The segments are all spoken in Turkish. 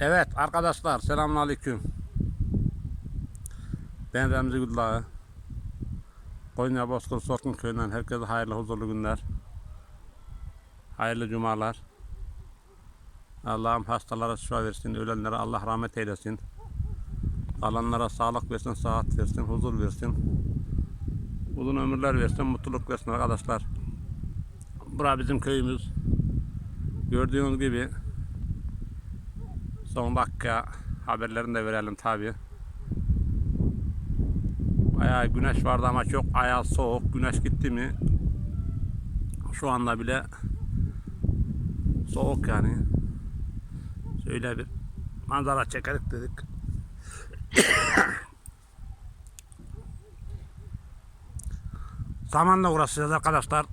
Evet arkadaşlar selamünaleyküm. Ben Remzi Güllağı. Konya Bozkır Sorkun köyünden herkese hayırlı huzurlu günler. Hayırlı cumalar. Allah'ım hastalara şifa versin, ölenlere Allah rahmet eylesin. Kalanlara sağlık versin, sıhhat versin, huzur versin. Uzun ömürler versin, mutluluk versin arkadaşlar. Bura bizim köyümüz. Gördüğünüz gibi Son dakika haberlerini de verelim tabi. Bayağı güneş vardı ama çok ayaz soğuk. Güneş gitti mi şu anda bile soğuk yani. Şöyle bir manzara çekerek dedik. Samanla uğraşacağız arkadaşlar.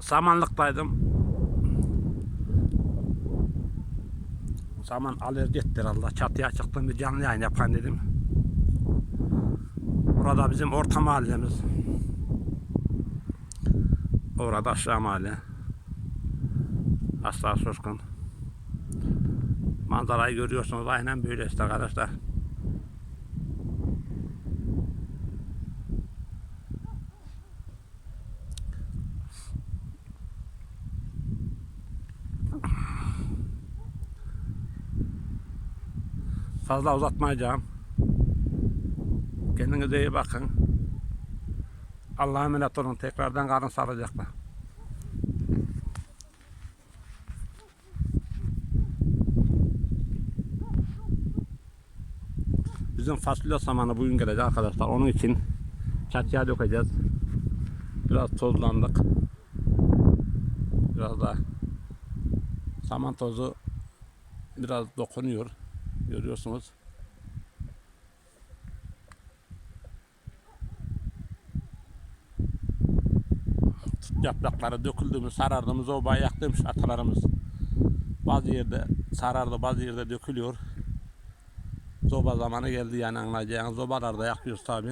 Samanlıktaydım. Zaman alerji etti herhalde. Çatıya çıktım bir canlı yayın yapayım dedim. Burada bizim orta mahallemiz. Orada aşağı mahalle. Asla Suskun. Manzarayı görüyorsunuz aynen böyle işte arkadaşlar. Fazla uzatmayacağım. Kendinize iyi bakın. Allah'a emanet olun. Tekrardan karın saracaklar. Bizim fasulye zamanı bugün gelecek arkadaşlar. Onun için çatıya dökeceğiz. Biraz tozlandık. Biraz da saman tozu biraz dokunuyor. Görüyorsunuz. Yaprakları döküldü mü sarardı mı zobayı yaktıymış atalarımız. Bazı yerde sarardı bazı yerde dökülüyor. Zoba zamanı geldi yani anlayacağınız zobalar da yakıyoruz tabi.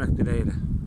etmek dileğiyle.